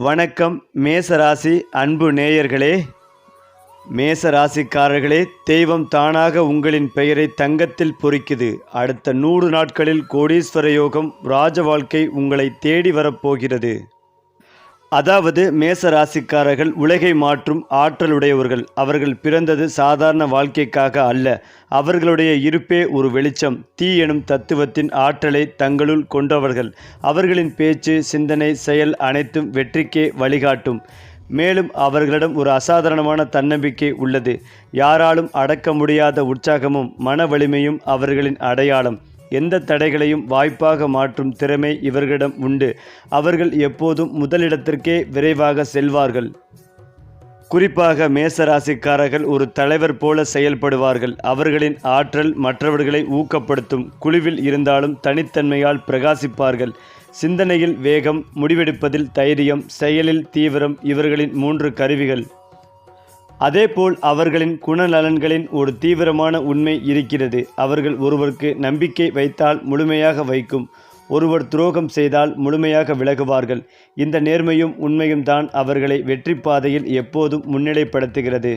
வணக்கம் மேசராசி அன்பு நேயர்களே. மேசராசிக்காரர்களே தெய்வம் தானாக உங்களின் பெயரை தங்கத்தில் பொறிக்குது. அடுத்த நூறு நாட்களில் கோடீஸ்வர யோகம் ராஜ வாழ்க்கை உங்களை தேடி வரப்போகிறது. அதாவது மேச ராசிக்காரர்கள் உலகை மாற்றும் ஆற்றலுடையவர்கள். அவர்கள் பிறந்தது சாதாரண வாழ்க்கைக்காக அல்ல. அவர்களுடைய இருப்பே ஒரு வெளிச்சம். தீ எனும் தத்துவத்தின் ஆற்றலை தங்களுள் கொண்டவர்கள். அவர்களின் பேச்சு சிந்தனை செயல் அனைத்தும் வெற்றிக்கே வழிகாட்டும். மேலும் அவர்களிடம் ஒரு அசாதாரணமான தன்னம்பிக்கை உள்ளது. யாராலும் அடக்க முடியாத உற்சாகமும் மன வலிமையும் அவர்களின் அடையாளம். எந்த தடைகளையும் வாய்ப்பாக மாற்றும் திறமை இவர்களிடம் உண்டு. அவர்கள் எப்போதும் முதலிடத்திற்கே விரைவாக செல்வார்கள். குறிப்பாக மேசராசிக்காரர்கள் ஒரு தலைவர் போல செயல்படுவார்கள். அவர்களின் ஆற்றல் மற்றவர்களை ஊக்கப்படுத்தும் குழுவில் இருந்தாலும் தனித்தன்மையால் பிரகாசிப்பார்கள். சிந்தனையில் வேகம் முடிவெடுப்பதில் தைரியம் செயலில் தீவிரம் இவர்களின் மூன்று கருவிகள். அதேபோல் அவர்களின் குணநலன்களின் ஒரு தீவிரமான உண்மை இருக்கிறது. அவர்கள் ஒருவருக்கு நம்பிக்கை வைத்தால் முழுமையாக வைக்கும். ஒருவர் துரோகம் செய்தால் முழுமையாக விலகுவார்கள். இந்த நேர்மையும் உண்மையும் தான் அவர்களை வெற்றி பாதையில் எப்போதும் முன்னிலைப்படுத்துகிறது.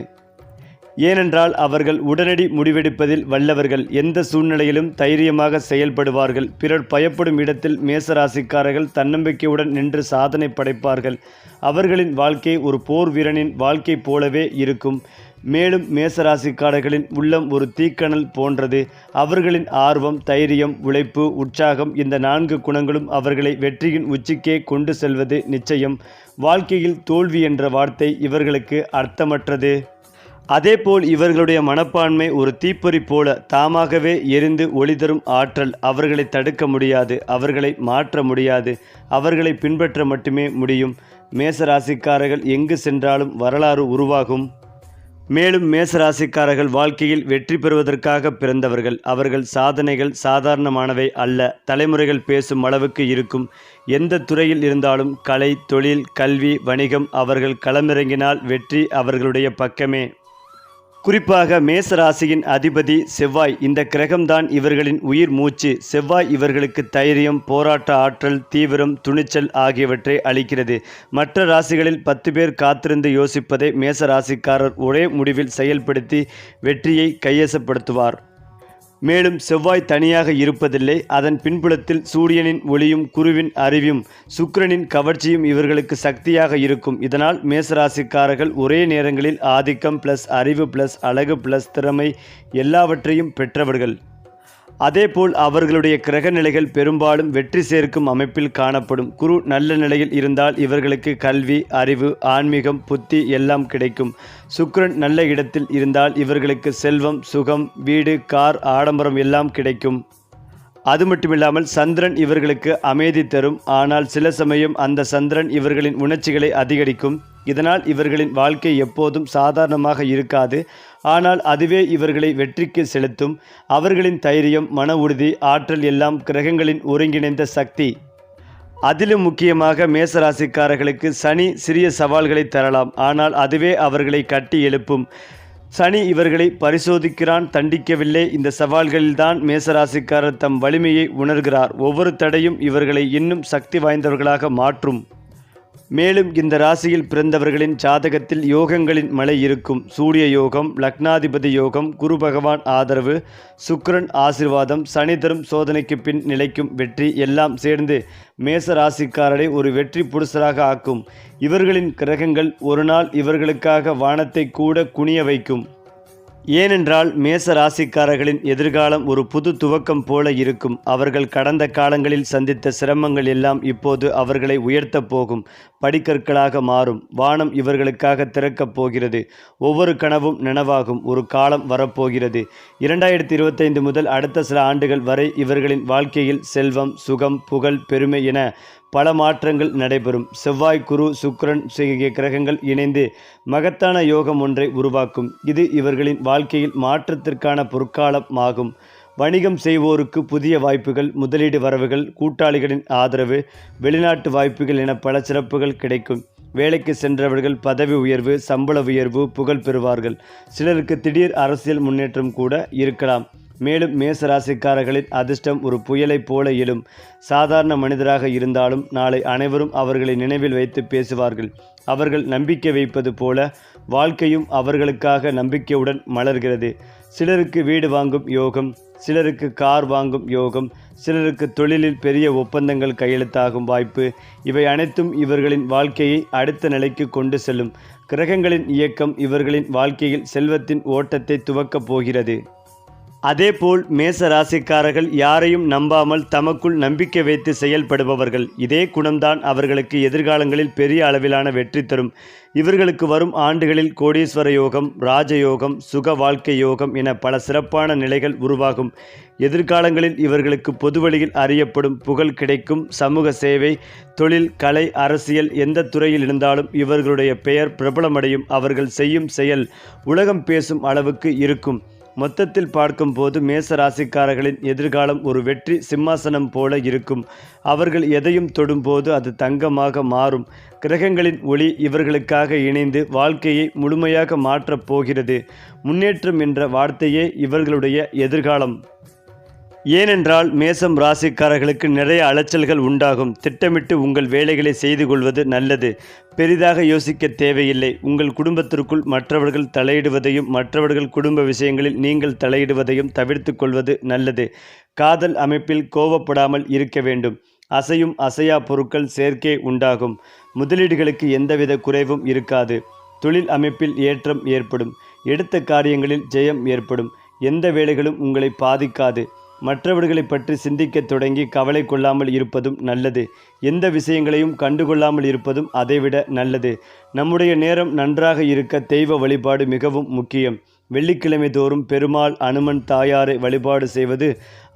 ஏனென்றால் அவர்கள் உடனடி முடிவெடுப்பதில் வல்லவர்கள். எந்த சூழ்நிலையிலும் தைரியமாக செயல்படுவார்கள். பிறர் பயப்படும் இடத்தில் மேசராசிக்காரர்கள் தன்னம்பிக்கையுடன் நின்று சாதனை படைப்பார்கள். அவர்களின் வாழ்க்கை ஒரு போர் வீரனின் வாழ்க்கை போலவே இருக்கும். மேலும் மேசராசிக்காரர்களின் உள்ளம் ஒரு தீக்கணல் போன்றது. அவர்களின் ஆர்வம் தைரியம் உழைப்பு உற்சாகம் இந்த நான்கு குணங்களும் அவர்களை வெற்றியின் உச்சிக்கே கொண்டு செல்வது நிச்சயம். வாழ்க்கையில் தோல்வி என்ற வார்த்தை இவர்களுக்கு அர்த்தமற்றது. அதேபோல் இவர்களுடைய மனப்பான்மை ஒரு தீப்பொறி போல தாமாகவே எரிந்து ஒளி தரும் ஆற்றல் அவர்களை தடுக்க முடியாது அவர்களை மாற்ற முடியாது அவர்களை பின்பற்ற மட்டுமே முடியும். மேசராசிக்காரர்கள் எங்கு சென்றாலும் வரலாறு உருவாகும். மேலும் மேசராசிக்காரர்கள் வாழ்க்கையில் வெற்றி பெறுவதற்காக பிறந்தவர்கள். அவர்கள் சாதனைகள் சாதாரணமானவை அல்ல. தலைமுறைகள் பேசும் அளவுக்கு இருக்கும். எந்த துறையில் இருந்தாலும் கலை தொழில் கல்வி வணிகம் அவர்கள் களமிறங்கினால் வெற்றி அவர்களுடைய பக்கமே. குறிப்பாக மேச ராசியின் அதிபதி செவ்வாய். இந்த கிரகம்தான் இவர்களின் உயிர் மூச்சு. செவ்வாய் இவர்களுக்கு தைரியம் போராட்ட ஆற்றல் தீவிரம் துணிச்சல் ஆகியவற்றை அளிக்கிறது. மற்ற ராசிகளில் பத்து பேர் காத்திருந்து யோசிப்பதை மேச ராசிக்காரர் ஒரே முடிவில் செயல்படுத்தி வெற்றியை கையசப்படுத்துவார். மேலும் செவ்வாய் தனியாக இருப்பதில்லை. அதன் பின்புலத்தில் சூரியனின் ஒளியும் குருவின் அறிவும் சுக்கிரனின் கவர்ச்சியும் இவர்களுக்கு சக்தியாக இருக்கும். இதனால் மேசராசிக்காரர்கள் ஒரே நேரங்களில் ஆதிக்கம் ப்ளஸ் அறிவு ப்ளஸ் அழகு ப்ளஸ் திறமை எல்லாவற்றையும் பெற்றவர்கள். அதேபோல் அவர்களுடைய கிரக நிலைகள் பெரும்பாலும் வெற்றி சேர்க்கும் அமைப்பில் காணப்படும். குரு நல்ல நிலையில் இருந்தால் இவர்களுக்கு கல்வி அறிவு ஆன்மீகம் புத்தி எல்லாம் கிடைக்கும். சுக்ரன் நல்ல இடத்தில் இருந்தால் இவர்களுக்கு செல்வம் சுகம் வீடு கார் ஆடம்பரம் எல்லாம் கிடைக்கும். அது மட்டுமில்லாமல் சந்திரன் இவர்களுக்கு அமைதி தரும். ஆனால் சில சமயம் அந்த சந்திரன் இவர்களின் உணர்ச்சிகளை அதிகரிக்கும். இதனால் இவர்களின் வாழ்க்கை எப்போதும் சாதாரணமாக இருக்காது. ஆனால் அதுவே இவர்களை வெற்றிக்கு செலுத்தும். அவர்களின் தைரியம் மன உறுதி ஆற்றல் எல்லாம் கிரகங்களின் ஒருங்கிணைந்த சக்தி. அதிலும் முக்கியமாக மேசராசிக்காரர்களுக்கு சனி சிறிய சவால்களை தரலாம். ஆனால் அதுவே அவர்களை கட்டி எழுப்பும். சனி இவர்களை பரிசோதிக்கிறான் தண்டிக்கவில்லை. இந்த சவால்களில்தான் மேசராசிக்காரர் தம் வலிமையை உணர்கிறார். ஒவ்வொரு தடையும் இவர்களை இன்னும் சக்தி வாய்ந்தவர்களாக மாற்றும். மேலும் இந்த ராசியில் பிறந்தவர்களின் ஜாதகத்தில் யோகங்களின் மழை இருக்கும். சூரிய யோகம் லக்னாதிபதி யோகம் குரு பகவான் ஆதரவு சுக்கரன் ஆசிர்வாதம் சனி தரும் சோதனைக்கு பின் நிலைக்கும் வெற்றி எல்லாம் சேர்ந்து மேச ராசிக்காரரை ஒரு வெற்றி புருஷராக ஆக்கும். இவர்களின் கிரகங்கள் ஒரு நாள் இவர்களுக்காக வானத்தை கூட குனிய வைக்கும். ஏனென்றால் மேச ராசிக்காரர்களின் எதிர்காலம் ஒரு புது துவக்கம் போல இருக்கும். அவர்கள் கடந்த காலங்களில் சந்தித்த சிரமங்கள் எல்லாம் இப்போது அவர்களை உயர்த்தப் போகும். படிக்கற்களாக மாறும். வானம் இவர்களுக்காக திறக்கப் போகிறது. ஒவ்வொரு கனவும் நனவாகும். ஒரு காலம் வரப்போகிறது. இரண்டாயிரத்தி இருபத்தைந்து முதல் அடுத்த சில ஆண்டுகள் வரை இவர்களின் வாழ்க்கையில் செல்வம் சுகம் புகழ் பெருமை என பல மாற்றங்கள் நடைபெறும். செவ்வாய் குரு சுக்ரன் செய்கிய கிரகங்கள் இணைந்து மகத்தான யோகம் ஒன்றை உருவாக்கும். இது இவர்களின் வாழ்க்கையில் மாற்றத்திற்கான பொற்காலம் ஆகும் வணிகம் செய்வோருக்கு புதிய வாய்ப்புகள் முதலீடு வரவுகள் கூட்டாளிகளின் ஆதரவு வெளிநாட்டு வாய்ப்புகள் என பல சிறப்புகள் கிடைக்கும். வேலைக்கு சென்றவர்கள் பதவி உயர்வு சம்பள உயர்வு புகழ் பெறுவார்கள். சிலருக்கு திடீர் அரசியல் முன்னேற்றம் கூட இருக்கலாம். மேலும் மேசராசிக்காரர்களின் அதிர்ஷ்டம் ஒரு புயலைப் போல எழும். சாதாரண மனிதராக இருந்தாலும் நாளை அனைவரும் அவர்களை நினைவில் வைத்து பேசுவார்கள். அவர்கள் நம்பிக்கை வைப்பது போல வாழ்க்கையும் அவர்களுக்காக நம்பிக்கையுடன் மலர்கிறது. சிலருக்கு வீடு வாங்கும் யோகம் சிலருக்கு கார் வாங்கும் யோகம் சிலருக்கு தொழிலில் பெரிய ஒப்பந்தங்கள் கையெழுத்தாகும் வாய்ப்பு. இவை அனைத்தும் இவர்களின் வாழ்க்கையை அடுத்த நிலைக்கு கொண்டு செல்லும். கிரகங்களின் இயக்கம் இவர்களின் வாழ்க்கையில் செல்வத்தின் ஓட்டத்தை துவக்கப் போகிறது. அதேபோல் மேச ராசிக்காரர்கள் யாரையும் நம்பாமல் தமக்குள் நம்பிக்கை வைத்து செயல்படுபவர்கள். இதே குணம்தான் அவர்களுக்கு எதிர்காலங்களில் பெரிய அளவிலான வெற்றி தரும். இவர்களுக்கு வரும் ஆண்டுகளில் கோடீஸ்வர யோகம் ராஜயோகம் சுக வாழ்க்கை யோகம் என பல சிறப்பான நிலைகள் உருவாகும். எதிர்காலங்களில் இவர்களுக்கு பொதுவழியில் அறியப்படும் புகழ் கிடைக்கும். சமூக சேவை தொழில் கலை அரசியல் எந்த துறையில் இருந்தாலும் இவர்களுடைய பெயர் பிரபலமடையும். அவர்கள் செய்யும் செயல் உலகம் பேசும் அளவுக்கு இருக்கும். மொத்தத்தில் பார்க்கும்போது மேச ராசிக்காரர்களின் எதிர்காலம் ஒரு வெற்றி சிம்மாசனம் போல இருக்கும். அவர்கள் எதையும் தொடும்போது அது தங்கமாக மாறும். கிரகங்களின் ஒளி இவர்களுக்காக இணைந்து வாழ்க்கையை முழுமையாக மாற்றப் போகிறது. முன்னேற்றம் என்ற வார்த்தையே இவர்களுடைய எதிர்காலம். ஏனென்றால் மேசம் ராசிக்காரர்களுக்கு நிறைய அலைச்சல்கள் உண்டாகும். திட்டமிட்டு உங்கள் வேலைகளை செய்து கொள்வது நல்லது. பெரிதாக யோசிக்க தேவையில்லை. உங்கள் குடும்பத்திற்குள் மற்றவர்கள் தலையிடுவதையும் மற்றவர்கள் குடும்ப விஷயங்களில் நீங்கள் தலையிடுவதையும் தவிர்த்து கொள்வது நல்லது. காதல் அமைப்பில் கோவப்படாமல் இருக்க வேண்டும். அசையும் அசையா பொருட்கள் சேர்க்கை உண்டாகும். முதலீடுகளுக்கு எந்தவித குறைவும் இருக்காது. தொழில் அமைப்பில் ஏற்றம் ஏற்படும். எடுத்த காரியங்களில் ஜெயம் ஏற்படும். எந்த வேலைகளும் உங்களை பாதிக்காது. மற்றவர்களை பற்றி சிந்திக்கத் தொடங்கி கவலை கொள்ளாமல் இருப்பதும் நல்லது. எந்த விஷயங்களையும் கண்டுகொள்ளாமல் இருப்பதும் அதைவிட நல்லது. நம்முடைய நேரம் நன்றாக இருக்க தெய்வ வழிபாடு மிகவும் முக்கியம். வெள்ளிக்கிழமை தோறும் பெருமாள் அனுமன் தாயாரை வழிபாடு செய்வது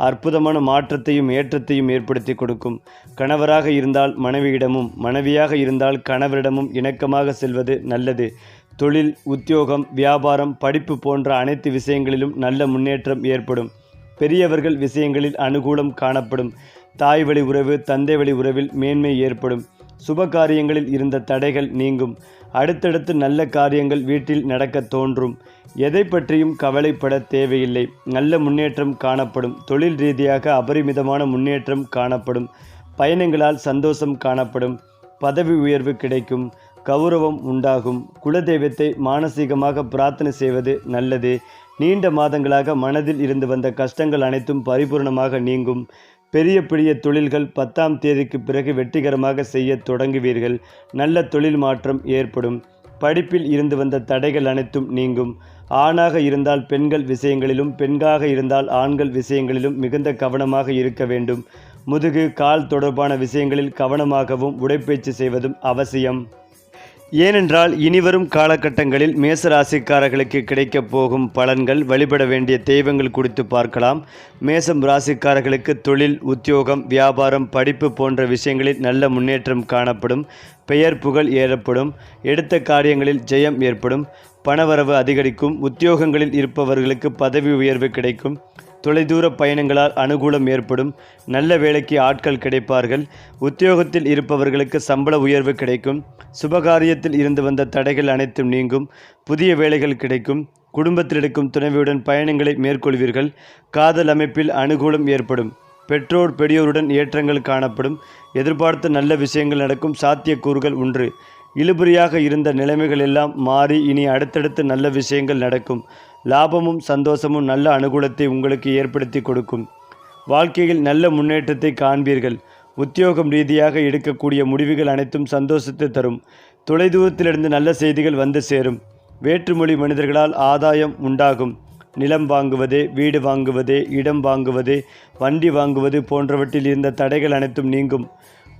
அற்புதமான மாற்றத்தையும் ஏற்றத்தையும் ஏற்படுத்தி கொடுக்கும். கணவராக இருந்தால் மனைவியிடமும் மனைவியாக இருந்தால் கணவரிடமும் இணக்கமாக செல்வது நல்லது. தொழில் உத்தியோகம் வியாபாரம் படிப்பு போன்ற அனைத்து விஷயங்களிலும் நல்ல முன்னேற்றம் ஏற்படும். பெரியவர்கள் விஷயங்களில் அனுகூலம் காணப்படும். தாய் வழி உறவு தந்தை வழி உறவில் மேன்மை ஏற்படும். சுப காரியங்களில் இருந்த தடைகள் நீங்கும். அடுத்தடுத்து நல்ல காரியங்கள் வீட்டில் நடக்க தோன்றும். எதை பற்றியும் கவலைப்பட தேவையில்லை. நல்ல முன்னேற்றம் காணப்படும். தொழில் ரீதியாக அபரிமிதமான முன்னேற்றம் காணப்படும். பயணங்களால் சந்தோஷம் காணப்படும். பதவி உயர்வு கிடைக்கும். கௌரவம் உண்டாகும். குலதெய்வத்தை மானசீகமாக பிரார்த்தனை செய்வது நல்லது. நீண்ட மாதங்களாக மனதில் இருந்து வந்த கஷ்டங்கள் அனைத்தும் பரிபூர்ணமாக நீங்கும். பெரிய பெரிய தொழில்கள் பத்தாம் தேதிக்கு பிறகு வெற்றிகரமாக செய்ய தொடங்குவீர்கள். நல்ல தொழில் மாற்றம் ஏற்படும். படிப்பில் இருந்து வந்த தடைகள் அனைத்தும் நீங்கும். ஆணாக இருந்தால் பெண்கள் விஷயங்களிலும் பெண்காக இருந்தால் ஆண்கள் விஷயங்களிலும் மிகுந்த கவனமாக இருக்க வேண்டும். முதுகு கால் தொடர்பான விஷயங்களில் கவனமாகவும் உடைப்பயிற்சி செய்வதும் அவசியம். ஏனென்றால் இனிவரும் காலகட்டங்களில் மேசராசிக்காரர்களுக்கு கிடைக்கப் போகும் பலன்கள் வழிபட வேண்டிய தெய்வங்கள் குறித்து பார்க்கலாம். மேசம் ராசிக்காரர்களுக்கு தொழில் உத்தியோகம் வியாபாரம் படிப்பு போன்ற விஷயங்களில் நல்ல முன்னேற்றம் காணப்படும். பெயர் புகழ் ஏறப்படும். எடுத்த காரியங்களில் ஜெயம் ஏற்படும். பணவரவு அதிகரிக்கும். உத்தியோகங்களில் இருப்பவர்களுக்கு பதவி உயர்வு கிடைக்கும். தொலைதூர பயணங்களால் அனுகூலம் ஏற்படும். நல்ல வேலைக்கு ஆட்கள் கிடைப்பார்கள். உத்தியோகத்தில் இருப்பவர்களுக்கு சம்பள உயர்வு கிடைக்கும். சுபகாரியத்தில் இருந்து வந்த தடைகள் அனைத்தும் நீங்கும். புதிய வேலைகள் கிடைக்கும். குடும்பத்தில் எடுக்கும் துணைவியுடன் பயணங்களை மேற்கொள்வீர்கள். காதல் அமைப்பில் அனுகூலம் ஏற்படும். பெற்றோர் பெரியோருடன் ஏற்றங்கள் காணப்படும். எதிர்பார்த்த நல்ல விஷயங்கள் நடக்கும். சாத்தியக்கூறுகள் ஒன்று. இழுபறியாக இருந்த நிலைமைகள் எல்லாம் மாறி இனி அடுத்தடுத்து நல்ல விஷயங்கள் நடக்கும். லாபமும் சந்தோஷமும் நல்ல அனுகூலத்தை உங்களுக்கு ஏற்படுத்தி கொடுக்கும். வாழ்க்கையில் நல்ல முன்னேற்றத்தை காண்பீர்கள். உத்தியோகம் ரீதியாக எடுக்கக்கூடிய முடிவுகள் அனைத்தும் சந்தோஷத்தை தரும். தொலைதூரத்திலிருந்து நல்ல செய்திகள் வந்து சேரும். வேற்றுமொழி மனிதர்களால் ஆதாயம் உண்டாகும். நிலம் வாங்குவது வீடு வாங்குவது இடம் வாங்குவது வண்டி வாங்குவது போன்றவற்றில் இருந்த தடைகள் அனைத்தும் நீங்கும்.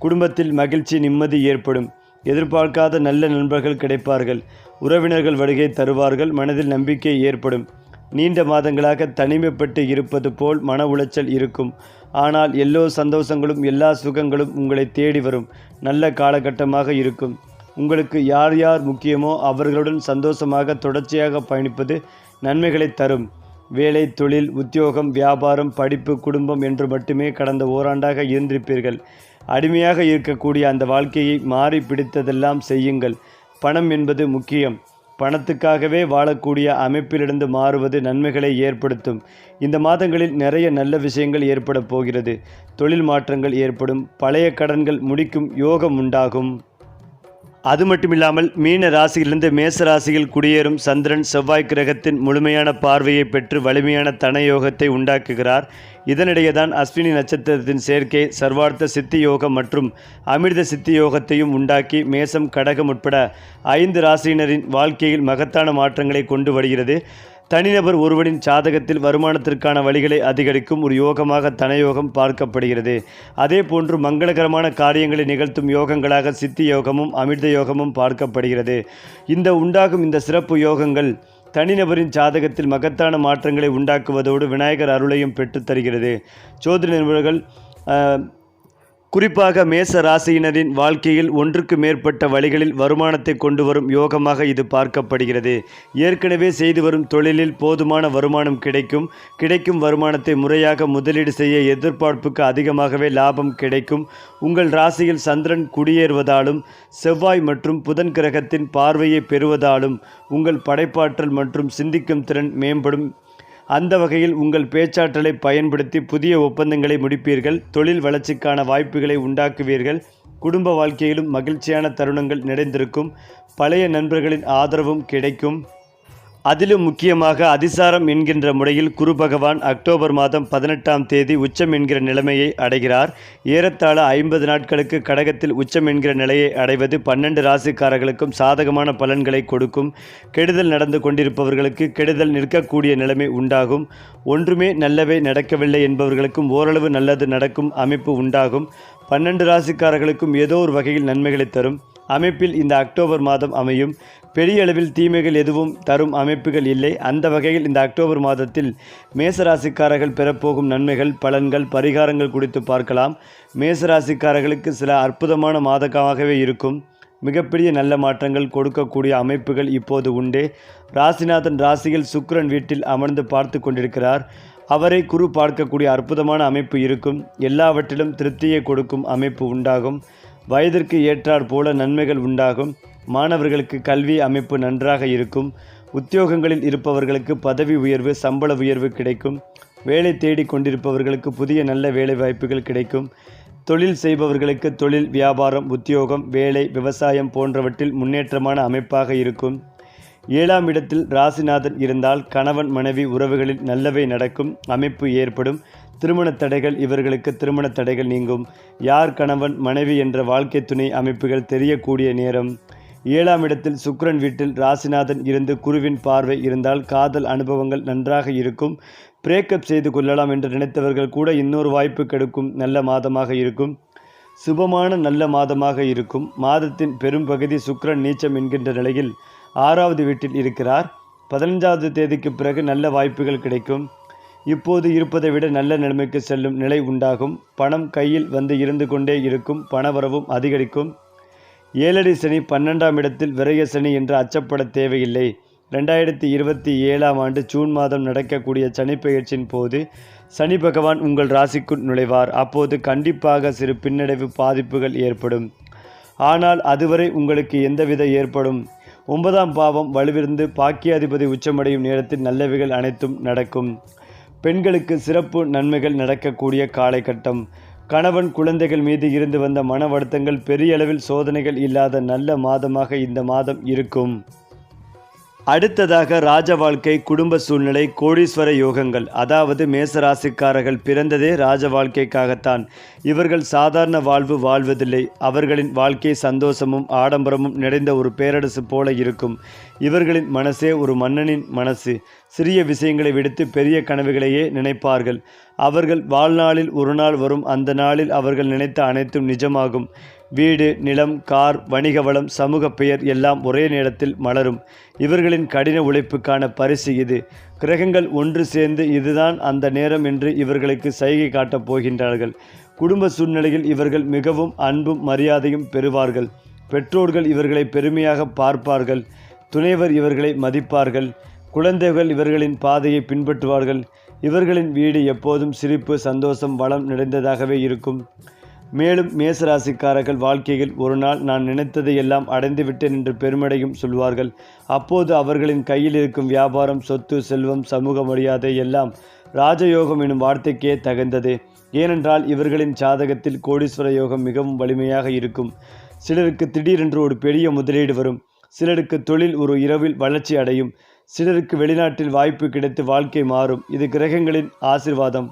குடும்பத்தில் மகிழ்ச்சி நிம்மதி ஏற்படும். எதிர்பார்க்காத நல்ல நண்பர்கள் கிடைப்பார்கள். உறவினர்கள் வருகை தருவார்கள் மனதில் நம்பிக்கை ஏற்படும். நீண்ட மாதங்களாக தனிமைப்பட்டு இருப்பது போல் மன உளைச்சல் இருக்கும். ஆனால் எல்லோ சந்தோஷங்களும் எல்லா சுகங்களும் உங்களை தேடி வரும். நல்ல காலகட்டமாக இருக்கும். உங்களுக்கு யார் யார் முக்கியமோ அவர்களுடன் சந்தோஷமாக தொடர்ச்சியாக பயணிப்பது நன்மைகளை தரும். வேலை தொழில் உத்தியோகம் வியாபாரம் படிப்பு குடும்பம் என்று மட்டுமே கடந்த ஓராண்டாக இருந்திருப்பீர்கள். அடிமையாக இருக்கக்கூடிய அந்த வாழ்க்கையை மாறி பிடித்ததெல்லாம் செய்யுங்கள். பணம் என்பது முக்கியம். பணத்துக்காகவே வாழக்கூடிய அமைப்பிலிருந்து மாறுவது நன்மைகளை ஏற்படுத்தும். இந்த மாதங்களில் நிறைய நல்ல விஷயங்கள் ஏற்பட போகிறது. தொழில் மாற்றங்கள் ஏற்படும். பழைய கடன்கள் முடிக்கும் யோகம் உண்டாகும். அது மட்டுமில்லாமல் மீன ராசியிலிருந்து மேச ராசியில் குடியேறும் சந்திரன் செவ்வாய் கிரகத்தின் முழுமையான பார்வையை பெற்று வலிமையான தனயோகத்தை உண்டாக்குகிறார். இதனிடையே தான் அஸ்வினி நட்சத்திரத்தின் சேர்க்கை சர்வார்த்த சித்தி யோகம் மற்றும் அமிர்த சித்தி யோகத்தையும் உண்டாக்கி மேசம் கடகம் உட்பட ஐந்து ராசியினரின் வாழ்க்கையில் மகத்தான மாற்றங்களை கொண்டு வருகிறது. தனிநபர் ஒருவரின் சாதகத்தில் வருமானத்திற்கான வழிகளை அதிகரிக்கும் ஒரு யோகமாக தனயோகம் பார்க்கப்படுகிறது. அதே போன்று மங்களகரமான காரியங்களை நிகழ்த்தும் யோகங்களாக சித்தி யோகமும் அமிர்த யோகமும் பார்க்கப்படுகிறது. இந்த உண்டாகும் இந்த சிறப்பு யோகங்கள் தனிநபரின் ஜாதகத்தில் மகத்தான மாற்றங்களை உண்டாக்குவதோடு விநாயகர் அருளையும் பெற்றுத் தருகிறது ஜோதிட நிபுணர்கள் குறிப்பாக மேச ராசியினரின் வாழ்க்கையில் ஒன்றுக்கு மேற்பட்ட வழிகளில் வருமானத்தை கொண்டு வரும் யோகமாக இது பார்க்கப்படுகிறது. ஏற்கனவே செய்து வரும் தொழிலில் போதுமான வருமானம் கிடைக்கும். கிடைக்கும் வருமானத்தை முறையாக முதலீடு செய்ய எதிர்பார்ப்புக்கு அதிகமாகவே லாபம் கிடைக்கும். உங்கள் ராசியில் சந்திரன் குடியேறுவதாலும் செவ்வாய் மற்றும் புதன் கிரகத்தின் பார்வையை பெறுவதாலும் உங்கள் படைப்பாற்றல் மற்றும் சிந்திக்கும் திறன் மேம்படும். அந்த வகையில் உங்கள் பேச்சாற்றலை பயன்படுத்தி புதிய ஒப்பந்தங்களை முடிப்பீர்கள் தொழில் வளர்ச்சிக்கான வாய்ப்புகளை உண்டாக்குவீர்கள் குடும்ப வாழ்க்கையிலும் மகிழ்ச்சியான தருணங்கள் நிறைந்திருக்கும் பழைய நண்பர்களின் ஆதரவும் கிடைக்கும். அதிலும் முக்கியமாக அதிசாரம் என்கின்ற முறையில் குரு பகவான் அக்டோபர் மாதம் பதினெட்டாம் தேதி உச்சம் என்கிற நிலைமையை அடைகிறார். ஏறத்தாழ ஐம்பது நாட்களுக்கு கடகத்தில் உச்சம் என்கிற நிலையை அடைவது பன்னெண்டு ராசிக்காரர்களுக்கும் சாதகமான பலன்களை கொடுக்கும். கெடுதல் நடந்து கொண்டிருப்பவர்களுக்கு கெடுதல் நிற்கக்கூடிய நிலைமை உண்டாகும். ஒன்றுமே நல்லவே நடக்கவில்லை என்பவர்களுக்கும் ஓரளவு நல்லது நடக்கும் அமைப்பு உண்டாகும். பன்னெண்டு ராசிக்காரர்களுக்கும் ஏதோ ஒரு வகையில் நன்மைகளை தரும். அமைப்பில் இந்த அக்டோபர் மாதம் அமையும். பெரிய அளவில் தீமைகள் எதுவும் தரும் அமைப்புகள் இல்லை. அந்த வகையில் இந்த அக்டோபர் மாதத்தில் மேசராசிக்காரர்கள் பெறப்போகும் நன்மைகள் பலன்கள் பரிகாரங்கள் குறித்து பார்க்கலாம். மேசராசிக்காரர்களுக்கு சில அற்புதமான மாதமாகவே இருக்கும். மிகப்பெரிய நல்ல மாற்றங்கள் கொடுக்கக்கூடிய அமைப்புகள் இப்போது உண்டு. ராசிநாதன் ராசியில் சுக்கரன் வீட்டில் அமர்ந்து பார்த்து கொண்டிருக்கிறார். அவரை குரு பார்க்கக்கூடிய அற்புதமான அமைப்பு இருக்கும். எல்லாவற்றிலும் திருப்தியை கொடுக்கும் அமைப்பு உண்டாகும். வயதிற்கு ஏற்றாற் போல நன்மைகள் உண்டாகும். மாணவர்களுக்கு கல்வி அமைப்பு நன்றாக இருக்கும். உத்தியோகங்களில் இருப்பவர்களுக்கு பதவி உயர்வு சம்பள உயர்வு கிடைக்கும். வேலை தேடிக் கொண்டிருப்பவர்களுக்கு புதிய நல்ல வேலை வாய்ப்புகள் கிடைக்கும். தொழில் செய்பவர்களுக்கு தொழில் வியாபாரம் உத்தியோகம் வேலை விவசாயம் போன்றவற்றில் முன்னேற்றமான அமைப்பாக இருக்கும். ஏழாம் இடத்தில் ராசிநாதன் இருந்தால் கணவன் மனைவி உறவுகளில் நல்லவை நடக்கும் அமைப்பு ஏற்படும். திருமணத் தடைகள் இவர்களுக்கு திருமண தடைகள் நீங்கும். யார் கணவன் மனைவி என்ற வாழ்க்கை துணை அமைப்புகள் தெரியக்கூடிய நேரம். ஏழாம் இடத்தில் சுக்கிரன் வீட்டில் ராசிநாதன் இருந்து குருவின் பார்வை இருந்தால் காதல் அனுபவங்கள் நன்றாக இருக்கும். பிரேக்கப் செய்து கொள்ளலாம் என்று நினைத்தவர்கள் கூட இன்னொரு வாய்ப்பு கிடைக்கும் நல்ல மாதமாக இருக்கும். சுபமான நல்ல மாதமாக இருக்கும். மாதத்தின் பெரும்பகுதி சுக்ரன் நீச்சம் என்கின்ற நிலையில் ஆறாவது வீட்டில் இருக்கிறார். பதினஞ்சாவது தேதிக்கு பிறகு நல்ல வாய்ப்புகள் கிடைக்கும். இப்போது இருப்பதை விட நல்ல நிலைமைக்கு செல்லும் நிலை உண்டாகும். பணம் கையில் வந்து இருந்து கொண்டே இருக்கும். பணவரவும் அதிகரிக்கும். ஏழடி சனி பன்னெண்டாம் இடத்தில் விரைய சனி என்று அச்சப்பட தேவையில்லை. ரெண்டாயிரத்தி இருபத்தி ஏழாம் ஆண்டு ஜூன் மாதம் நடக்கக்கூடிய சனிப்பெயர்ச்சியின் போது சனி பகவான் உங்கள் ராசிக்குள் நுழைவார். அப்போது கண்டிப்பாக சிறு பின்னடைவு பாதிப்புகள் ஏற்படும். ஆனால் அதுவரை உங்களுக்கு எந்தவித ஏற்படும். ஒன்பதாம் பாவம் வலுவிருந்து பாக்கியாதிபதி உச்சமடையும் நேரத்தில் நல்லவைகள் அனைத்தும் நடக்கும். பெண்களுக்கு சிறப்பு நன்மைகள் நடக்கக்கூடிய காலகட்டம். கணவன் குழந்தைகள் மீது இருந்து வந்த மன வருத்தங்கள் பெரிய அளவில் சோதனைகள் இல்லாத நல்ல மாதமாக இந்த மாதம் இருக்கும். அடுத்ததாக ராஜ வாழ்க்கை குடும்ப சூழ்நிலை கோடீஸ்வர யோகங்கள். அதாவது மேசராசிக்காரர்கள் பிறந்ததே ராஜ வாழ்க்கைக்காகத்தான். இவர்கள் சாதாரண வாழ்வு வாழ்வதில்லை. அவர்களின் வாழ்க்கை சந்தோஷமும் ஆடம்பரமும் நிறைந்த ஒரு பேரரசு போல இருக்கும். இவர்களின் மனசே ஒரு மன்னனின் மனசு. சிறிய விஷயங்களை விடுத்து பெரிய கனவுகளையே நினைப்பார்கள். அவர்கள் வாழ்நாளில் ஒரு நாள் வரும். அந்த நாளில் அவர்கள் நினைத்த அனைத்தும் நிஜமாகும். வீடு நிலம் கார் வணிக வளம் சமூக பெயர் எல்லாம் ஒரே நேரத்தில் மலரும். இவர்களின் கடின உழைப்புக்கான பரிசு இது. கிரகங்கள் ஒன்று சேர்ந்து இதுதான் அந்த நேரம் என்று இவர்களுக்கு சைகை காட்டப் போகின்றார்கள். குடும்ப சூழ்நிலையில் இவர்கள் மிகவும் அன்பும் மரியாதையும் பெறுவார்கள். பெற்றோர்கள் இவர்களை பெருமையாக பார்ப்பார்கள். துணைவர் இவர்களை மதிப்பார்கள். குழந்தைகள் இவர்களின் பாதையை பின்பற்றுவார்கள். இவர்களின் வீடு எப்போதும் சிரிப்பு சந்தோஷம் வளம் நிறைந்ததாகவே இருக்கும். மேலும் மேசராசிக்காரர்கள் வாழ்க்கையில் ஒரு நாள் நான் நினைத்ததை எல்லாம் அடைந்து விட்டேன் என்று பெருமடையும் சொல்வார்கள். அப்போது அவர்களின் கையில் இருக்கும் வியாபாரம் சொத்து செல்வம் சமூக மரியாதை எல்லாம் ராஜயோகம் எனும் வார்த்தைக்கே தகுந்தது. ஏனென்றால் இவர்களின் ஜாதகத்தில் கோடீஸ்வர யோகம் மிகவும் வலிமையாக இருக்கும். சிலருக்கு திடீரென்று ஒரு பெரிய முதலீடு வரும். சிலருக்கு தொழில் ஒரு இரவில் வளர்ச்சி அடையும். சிலருக்கு வெளிநாட்டில் வாய்ப்பு கிடைத்து வாழ்க்கை மாறும். இது கிரகங்களின் ஆசிர்வாதம்.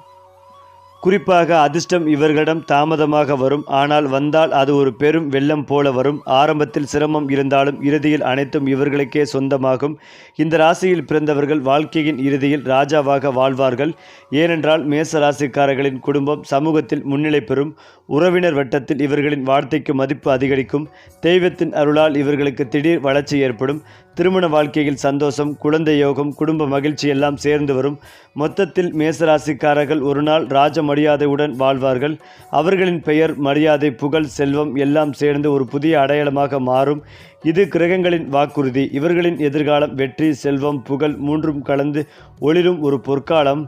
குறிப்பாக அதிர்ஷ்டம் இவர்களிடம் தாமதமாக வரும். ஆனால் வந்தால் அது ஒரு பெரும் வெள்ளம் போல வரும். ஆரம்பத்தில் சிரமம் இருந்தாலும் இறுதியில் அனைத்தும் இவர்களுக்கே சொந்தமாகும். இந்த ராசியில் பிறந்தவர்கள் வாழ்க்கையின் இறுதியில் ராஜாவாக வாழ்வார்கள். ஏனென்றால் மேச ராசிக்காரர்களின் குடும்பம் சமூகத்தில் முன்னிலை பெறும். உறவினர் வட்டத்தில் இவர்களின் வார்த்தைக்கு மதிப்பு அதிகரிக்கும் தெய்வத்தின் அருளால் இவர்களுக்கு திடீர் வளர்ச்சி ஏற்படும் திருமண வாழ்க்கையில் சந்தோஷம் குழந்தை யோகம் குடும்ப மகிழ்ச்சி எல்லாம் சேர்ந்து வரும். மொத்தத்தில் மேசராசிக்காரர்கள் ஒரு நாள் ராஜ மரியாதையுடன் வாழ்வார்கள். அவர்களின் பெயர் மரியாதை புகழ் செல்வம் எல்லாம் சேர்ந்து ஒரு புதிய அடையாளமாக மாறும். இது கிரகங்களின் வாக்குறுதி. இவர்களின் எதிர்காலம் வெற்றி செல்வம் புகழ் மூன்றும் கலந்து ஒளிரும் ஒரு பொற்காலம்.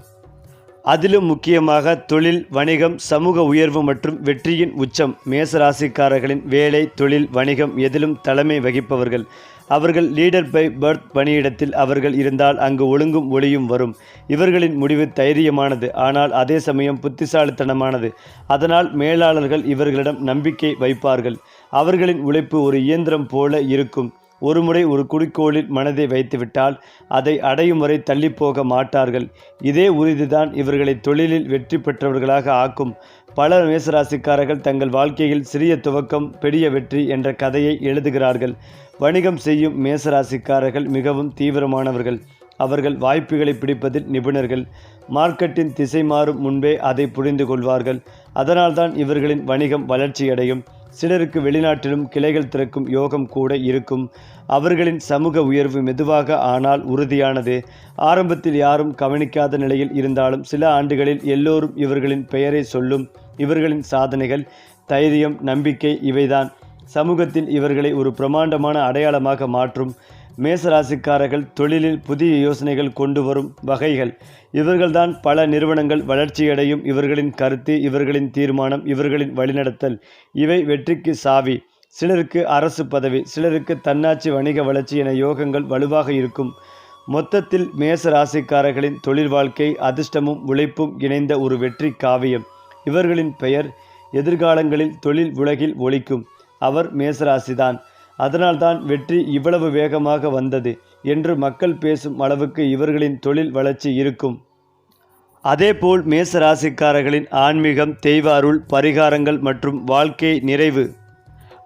அதிலும் முக்கியமாக தொழில் வணிகம் சமூக உயர்வு மற்றும் வெற்றியின் உச்சம். மேசராசிக்காரர்களின் வேலை தொழில் வணிகம் எதிலும் தலைமை வகிப்பவர்கள். அவர்கள் லீடர் பை பர்த் பணியிடத்தில் அவர்கள் இருந்தால் அங்கு ஒழுங்கும் ஒளியும் வரும். இவர்களின் முடிவு தைரியமானது ஆனால் அதே சமயம் புத்திசாலித்தனமானது. அதனால் மேலாளர்கள் இவர்களிடம் நம்பிக்கை வைப்பார்கள். அவர்களின் உழைப்பு ஒரு இயந்திரம் போல இருக்கும். ஒருமுறை ஒரு குறிக்கோளில் மனதை வைத்துவிட்டால் அதை அடையும் வரை தள்ளிப்போக போக மாட்டார்கள். இதே உறுதிதான் இவர்களை தொழிலில் வெற்றி பெற்றவர்களாக ஆக்கும். பல மேசராசிக்காரர்கள் தங்கள் வாழ்க்கையில் சிறிய துவக்கம் பெரிய வெற்றி என்ற கதையை எழுதுகிறார்கள். வணிகம் செய்யும் மேசராசிக்காரர்கள் மிகவும் தீவிரமானவர்கள். அவர்கள் வாய்ப்புகளை பிடிப்பதில் நிபுணர்கள். மார்க்கெட்டின் திசை மாறும் முன்பே அதை புரிந்து கொள்வார்கள். அதனால்தான் இவர்களின் வணிகம் வளர்ச்சியடையும். சிலருக்கு வெளிநாட்டிலும் கிளைகள் திறக்கும் யோகம் கூட இருக்கும். அவர்களின் சமூக உயர்வு மெதுவாக ஆனால் உறுதியானது. ஆரம்பத்தில் யாரும் கவனிக்காத நிலையில் இருந்தாலும் சில ஆண்டுகளில் எல்லோரும் இவர்களின் பெயரை சொல்லும் இவர்களின் சாதனைகள் தைரியம் நம்பிக்கை இவைதான். சமூகத்தில் இவர்களை ஒரு பிரமாண்டமான அடையாளமாக மாற்றும். மேசராசிக்காரர்கள் தொழிலில் புதிய யோசனைகள் கொண்டு வரும் வகைகள். இவர்கள்தான் பல நிறுவனங்கள் வளர்ச்சியடையும். இவர்களின் கருத்து இவர்களின் தீர்மானம் இவர்களின் வழிநடத்தல். இவை வெற்றிக்கு சாவி. சிலருக்கு அரசு பதவி சிலருக்கு தன்னாட்சி வணிக வளர்ச்சி என யோகங்கள் வலுவாக இருக்கும். மொத்தத்தில் மேச ராசிக்காரர்களின் தொழில் வாழ்க்கை அதிர்ஷ்டமும் உழைப்பும் இணைந்த ஒரு வெற்றி காவியம். இவர்களின் பெயர் எதிர்காலங்களில் தொழில் உலகில் ஒழிக்கும் அவர் மேசராசிதான். அதனால்தான் வெற்றி இவ்வளவு வேகமாக வந்தது என்று மக்கள் பேசும் அளவுக்கு இவர்களின் தொழில் வளர்ச்சி இருக்கும். அதேபோல் மேச ராசிக்காரர்களின் ஆன்மீகம் தெய்வ அருள் பரிகாரங்கள் மற்றும் வாழ்க்கை நிறைவு.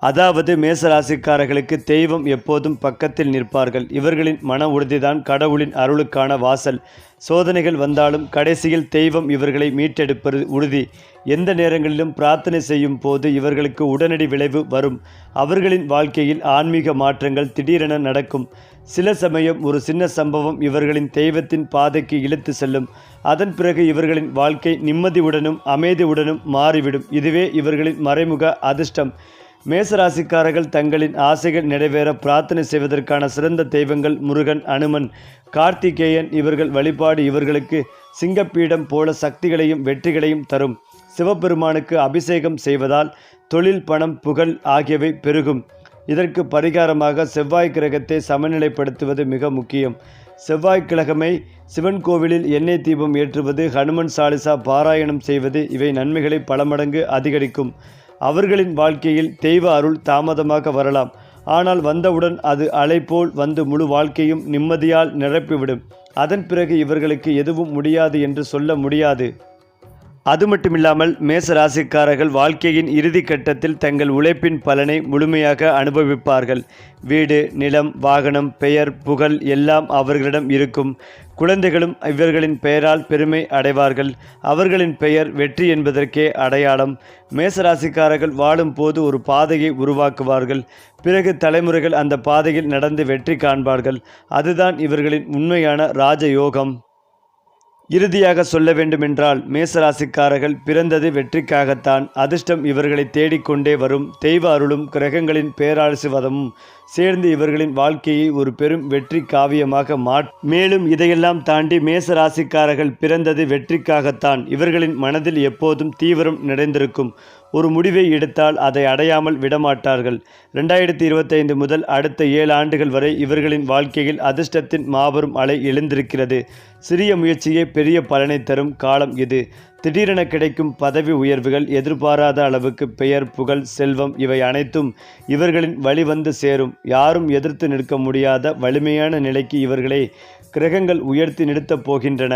அதாவது மேசராசிக்காரர்களுக்கு தெய்வம் எப்போதும் பக்கத்தில் நிற்பார்கள். இவர்களின் மன உறுதிதான் கடவுளின் அருளுக்கான வாசல். சோதனைகள் வந்தாலும் கடைசியில் தெய்வம் இவர்களை மீட்டெடுப்பது உறுதி. எந்த நேரங்களிலும் பிரார்த்தனை செய்யும் போது இவர்களுக்கு உடனடி விளைவு வரும். அவர்களின் வாழ்க்கையில் ஆன்மீக மாற்றங்கள் திடீரென நடக்கும். சில சமயம் ஒரு சின்ன சம்பவம் இவர்களின் தெய்வத்தின் பாதைக்கு இழுத்து செல்லும். அதன் பிறகு இவர்களின் வாழ்க்கை நிம்மதியுடனும் அமைதியுடனும் மாறிவிடும். இதுவே இவர்களின் மறைமுக அதிர்ஷ்டம். மேசராசிக்காரர்கள் தங்களின் ஆசைகள் நிறைவேற பிரார்த்தனை செய்வதற்கான சிறந்த தெய்வங்கள் முருகன் அனுமன் கார்த்திகேயன் இவர்கள் வழிபாடு இவர்களுக்கு சிங்கப்பீடம் போல சக்திகளையும் வெற்றிகளையும் தரும். சிவபெருமானுக்கு அபிஷேகம் செய்வதால் தொழில் பணம் புகழ் ஆகியவை பெருகும். இதற்கு பரிகாரமாக செவ்வாய் கிரகத்தை சமநிலைப்படுத்துவது மிக முக்கியம். செவ்வாய்க்கிழமை சிவன் கோவிலில் எண்ணெய் தீபம் ஏற்றுவது ஹனுமன் சாலிசா பாராயணம் செய்வது இவை நன்மைகளை பல மடங்கு அதிகரிக்கும். அவர்களின் வாழ்க்கையில் தெய்வ அருள் தாமதமாக வரலாம். ஆனால் வந்தவுடன் அது அலை போல் வந்து முழு வாழ்க்கையும் நிம்மதியால் நிரப்பிவிடும். அதன் பிறகு இவர்களுக்கு எதுவும் முடியாது என்று சொல்ல முடியாது. அது மட்டுமில்லாமல் மேச ராசிக்காரர்கள் வாழ்க்கையின் இறுதி கட்டத்தில் தங்கள் உழைப்பின் பலனை முழுமையாக அனுபவிப்பார்கள். வீடு நிலம் வாகனம் பெயர் புகழ் எல்லாம் அவர்களிடம் இருக்கும். குழந்தைகளும் இவர்களின் பெயரால் பெருமை அடைவார்கள். அவர்களின் பெயர் வெற்றி என்பதற்கே அடையாளம். மேசராசிக்காரர்கள் வாழும் போது ஒரு பாதையை உருவாக்குவார்கள். பிறகு தலைமுறைகள் அந்த பாதையில் நடந்து வெற்றி காண்பார்கள். அதுதான் இவர்களின் உண்மையான ராஜயோகம். இறுதியாக சொல்ல வேண்டுமென்றால் மேசராசிக்காரர்கள் பிறந்தது வெற்றிக்காகத்தான். அதிர்ஷ்டம் இவர்களை தேடிக்கொண்டே வரும். தெய்வ அருளும் கிரகங்களின் பேராசிர்வாதமும் சேர்ந்து இவர்களின் வாழ்க்கையை ஒரு பெரும் வெற்றி காவியமாக மா மேலும் இதையெல்லாம் தாண்டி மேசராசிக்காரர்கள் பிறந்தது வெற்றிக்காகத்தான். இவர்களின் மனதில் எப்போதும் தீவிரம் நிறைந்திருக்கும். ஒரு முடிவை எடுத்தால் அதை அடையாமல் விடமாட்டார்கள். ரெண்டாயிரத்தி இருபத்தைந்து முதல் அடுத்த ஏழு ஆண்டுகள் வரை இவர்களின் வாழ்க்கையில் அதிர்ஷ்டத்தின் மாபெரும் அலை எழுந்திருக்கிறது. சிறிய முயற்சியே பெரிய பலனை தரும் காலம் இது. திடீரென கிடைக்கும் பதவி உயர்வுகள் எதிர்பாராத அளவுக்கு பெயர் புகழ் செல்வம் இவை அனைத்தும் இவர்களின் வழிவந்து சேரும். யாரும் எதிர்த்து நிற்க முடியாத வலிமையான நிலைக்கு இவர்களை கிரகங்கள் உயர்த்தி நிறுத்தப் போகின்றன.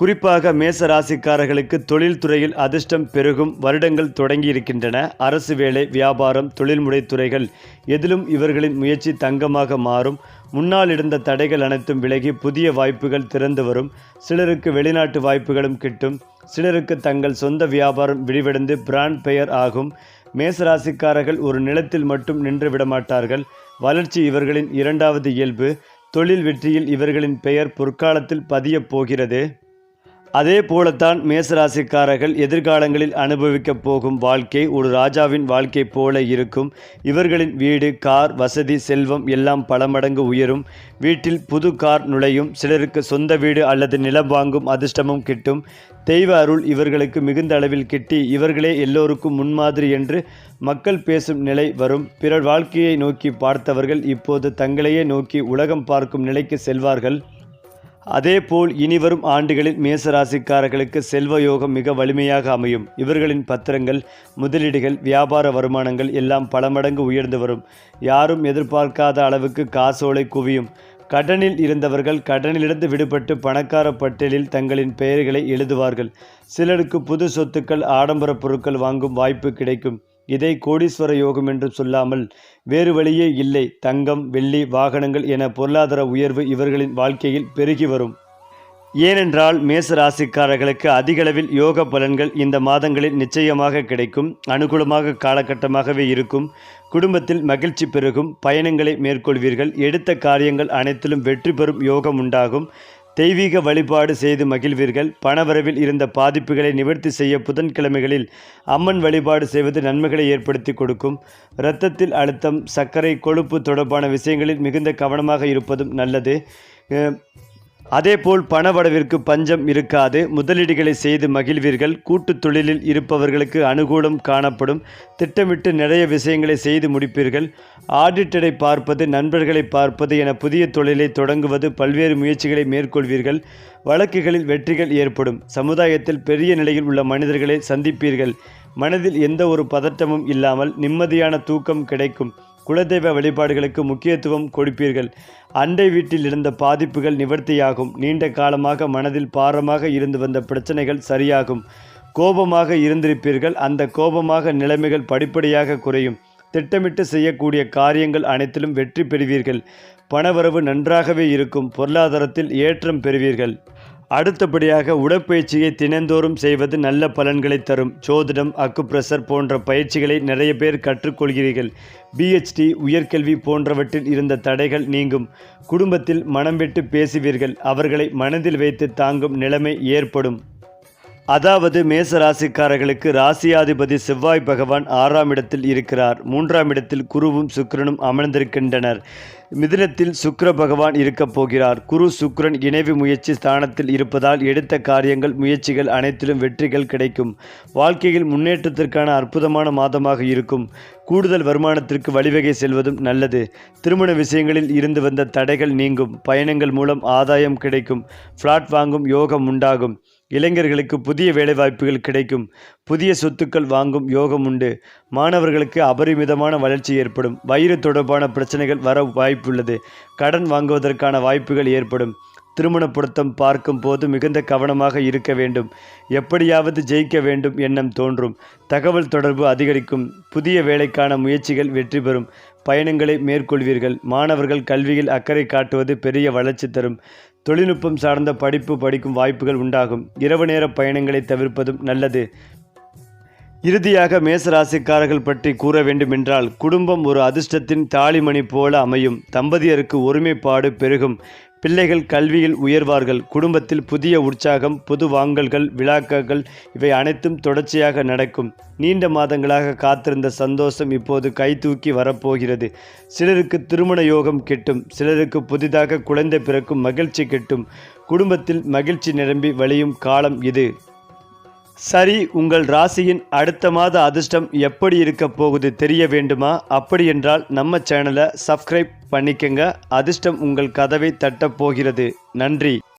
குறிப்பாக மேச ராசிக்காரர்களுக்கு தொழில்துறையில் அதிர்ஷ்டம் பெருகும் வருடங்கள் தொடங்கி இருக்கின்றன அரசு வேலை வியாபாரம் தொழில்முறை துறைகள் எதிலும் இவர்களின் முயற்சி தங்கமாக மாறும். முன்னால் இருந்த தடைகள் அனைத்தும் விலகி புதிய வாய்ப்புகள் திறந்து வரும். சிலருக்கு வெளிநாட்டு வாய்ப்புகளும் கிட்டும். சிலருக்கு தங்கள் சொந்த வியாபாரம் விரிவடைந்து பிராண்ட் பெயர் ஆகும். மேசராசிக்காரர்கள் ஒரு நிலத்தில் மட்டும் நின்று விடமாட்டார்கள் வளர்ச்சி இவர்களின் இரண்டாவது இயல்பு. தொழில் வெற்றியில் இவர்களின் பெயர் பொற்காலத்தில் பதியப் போகிறது. அதே போலத்தான் மேசராசிக்காரர்கள் எதிர்காலங்களில் அனுபவிக்கப் போகும் வாழ்க்கை ஒரு ராஜாவின் வாழ்க்கை போல இருக்கும். இவர்களின் வீடு கார் வசதி செல்வம் எல்லாம் பல மடங்கு உயரும். வீட்டில் புது கார் நுழையும் சிலருக்கு சொந்த வீடு அல்லது நிலம் வாங்கும் அதிர்ஷ்டமும் கிட்டும். தெய்வ அருள் இவர்களுக்கு மிகுந்த அளவில் கிட்டி இவர்களே எல்லோருக்கும் முன்மாதிரி என்று மக்கள் பேசும் நிலை வரும். பிறர் வாழ்க்கையை நோக்கி பார்த்தவர்கள் இப்போது தங்களையே நோக்கி உலகம் பார்க்கும் நிலைக்கு செல்வார்கள். அதேபோல் இனிவரும் ஆண்டுகளில் மேசராசிக்காரர்களுக்கு செல்வ யோகம் மிக வலிமையாக அமையும். இவர்களின் பத்திரங்கள் முதலீடுகள் வியாபார வருமானங்கள் எல்லாம் பல மடங்கு உயர்ந்து வரும். யாரும் எதிர்பார்க்காத அளவுக்கு காசோலை குவியும். கடனில் இருந்தவர்கள் கடனிலிருந்து விடுபட்டு பணக்கார பட்டியலில் தங்களின் பெயர்களை எழுதுவார்கள். சிலருக்கு புது சொத்துக்கள் ஆடம்பர பொருட்கள் வாங்கும் வாய்ப்பு கிடைக்கும். இதை கோடீஸ்வர யோகம் என்றும் சொல்லாமல் வேறு வழியே இல்லை. தங்கம் வெள்ளி வாகனங்கள் என பொருளாதார உயர்வு இவர்களின் வாழ்க்கையில் பெருகி வரும். ஏனென்றால் மேச ராசிக்காரர்களுக்கு அதிகளவில் யோக பலன்கள் இந்த மாதங்களில் நிச்சயமாக கிடைக்கும். அனுகூலமாக காலகட்டமாகவே இருக்கும். குடும்பத்தில் மகிழ்ச்சி பெருகும். பயணங்களை மேற்கொள்வீர்கள். எடுத்த காரியங்கள் அனைத்திலும் வெற்றி பெறும் யோகம் உண்டாகும். தெய்வீக வழிபாடு செய்து மகிழ்வீர்கள். பணவரவில் இருந்த பாதிப்புகளை நிவர்த்தி செய்ய புதன்கிழமைகளில் அம்மன் வழிபாடு செய்வது நன்மைகளை ஏற்படுத்தி கொடுக்கும். இரத்தத்தில் அழுத்தம் சர்க்கரை கொழுப்பு தொடர்பான விஷயங்களில் மிகுந்த கவனமாக இருப்பதும் நல்லது. அதேபோல் பணவடவிற்கு பஞ்சம் இருக்காது. முதலீடுகளை செய்து மகிழ்வீர்கள். கூட்டுத் தொழிலில் இருப்பவர்களுக்கு அனுகூலம் காணப்படும். திட்டமிட்டு நிறைய விஷயங்களை செய்து முடிப்பீர்கள். ஆடிட்டரை பார்ப்பது நண்பர்களை பார்ப்பது என புதிய தொழிலை தொடங்குவது பல்வேறு முயற்சிகளை மேற்கொள்வீர்கள். வழக்குகளில் வெற்றிகள் ஏற்படும். சமுதாயத்தில் பெரிய நிலையில் உள்ள மனிதர்களை சந்திப்பீர்கள். மனதில் எந்த ஒரு பதட்டமும் இல்லாமல் நிம்மதியான தூக்கம் கிடைக்கும். குலதெய்வ வழிபாடுகளுக்கு முக்கியத்துவம் கொடுப்பீர்கள். அண்டை வீட்டில் இருந்த பாதிப்புகள் நிவர்த்தியாகும். நீண்ட காலமாக மனதில் பாரமாக இருந்து வந்த பிரச்சனைகள் சரியாகும். கோபமாக இருந்திருப்பீர்கள். அந்த கோபமாக நிலைமைகள் படிப்படியாக குறையும். திட்டமிட்டு செய்யக்கூடிய காரியங்கள் அனைத்திலும் வெற்றி பெறுவீர்கள். பணவரவு நன்றாகவே இருக்கும். பொருளாதாரத்தில் ஏற்றம் பெறுவீர்கள். அடுத்தபடியாக உடற்பயிற்சியை தினந்தோறும் செய்வது நல்ல பலன்களை தரும். சோதிடம் அக்குப்ரெஷர் போன்ற பயிற்சிகளை நிறைய பேர் கற்றுக்கொள்கிறீர்கள். பிஹெச்டி உயர்கல்வி போன்றவற்றில் இருந்த தடைகள் நீங்கும். குடும்பத்தில் மனம் விட்டு பேசுவீர்கள். அவர்களை மனதில் வைத்து தாங்கும் நிலைமை ஏற்படும். அதாவது மேச ராசிக்காரர்களுக்கு ராசியாதிபதி செவ்வாய் பகவான் ஆறாம் இடத்தில் இருக்கிறார். மூன்றாம் இடத்தில் குருவும் சுக்கரனும் அமர்ந்திருக்கின்றனர். மிதினத்தில் சுக்கர பகவான் இருக்கப் போகிறார். குரு சுக்கரன் இணைவு முயற்சி ஸ்தானத்தில் இருப்பதால் எடுத்த காரியங்கள் முயற்சிகள் அனைத்திலும் வெற்றிகள் கிடைக்கும். வாழ்க்கையில் முன்னேற்றத்திற்கான அற்புதமான மாதமாக இருக்கும். கூடுதல் வருமானத்திற்கு வழிவகை செல்வதும் நல்லது. திருமண விஷயங்களில் இருந்து வந்த தடைகள் நீங்கும். பயணங்கள் மூலம் ஆதாயம் கிடைக்கும். ஃப்ளாட் வாங்கும் யோகம் உண்டாகும். இளைஞர்களுக்கு புதிய வேலைவாய்ப்புகள் கிடைக்கும். புதிய சொத்துக்கள் வாங்கும் யோகம் உண்டு. மாணவர்களுக்கு அபரிமிதமான வளர்ச்சி ஏற்படும். வயிறு தொடர்பான பிரச்சனைகள் வர வாய்ப்புள்ளது. கடன் வாங்குவதற்கான வாய்ப்புகள் ஏற்படும். திருமண பொருத்தம் பார்க்கும் போது மிகுந்த கவனமாக இருக்க வேண்டும். எப்படியாவது ஜெயிக்க வேண்டும் எண்ணம் தோன்றும். தகவல் தொடர்பு அதிகரிக்கும். புதிய வேலைக்கான முயற்சிகள் வெற்றி பெறும். பயணங்களை மேற்கொள்வீர்கள். மாணவர்கள் கல்வியில் அக்கறை காட்டுவது பெரிய வளர்ச்சி தரும். தொழில்நுட்பம் சார்ந்த படிப்பு படிக்கும் வாய்ப்புகள் உண்டாகும். இரவு நேர பயணங்களை தவிர்ப்பதும் நல்லது. இறுதியாக மேசராசிக்காரர்கள் பற்றி கூற வேண்டுமென்றால் குடும்பம் ஒரு அதிர்ஷ்டத்தின் தாலிமணி போல அமையும். தம்பதியருக்கு ஒருமைப்பாடு பெருகும். பிள்ளைகள் கல்வியில் உயர்வார்கள். குடும்பத்தில் புதிய உற்சாகம் புது வாங்கல்கள் விழாக்கள் இவை அனைத்தும் தொடர்ச்சியாக நடக்கும். நீண்ட மாதங்களாக காத்திருந்த சந்தோஷம் இப்போது கைதூக்கி வரப்போகிறது. சிலருக்கு திருமண யோகம் கிட்டும் சிலருக்கு புதிதாக குழந்தை பிறக்கும் மகிழ்ச்சி கிட்டும். குடும்பத்தில் மகிழ்ச்சி நிரம்பி வழியும் காலம் இது. சரி உங்கள் ராசியின் அடுத்த மாத அதிர்ஷ்டம் எப்படி இருக்க போகுது தெரிய வேண்டுமா? அப்படி என்றால் நம்ம சேனலை சப்ஸ்கிரைப் பண்ணிக்கங்க. அதிர்ஷ்டம் உங்கள் கதவை தட்டப் போகிறது. நன்றி.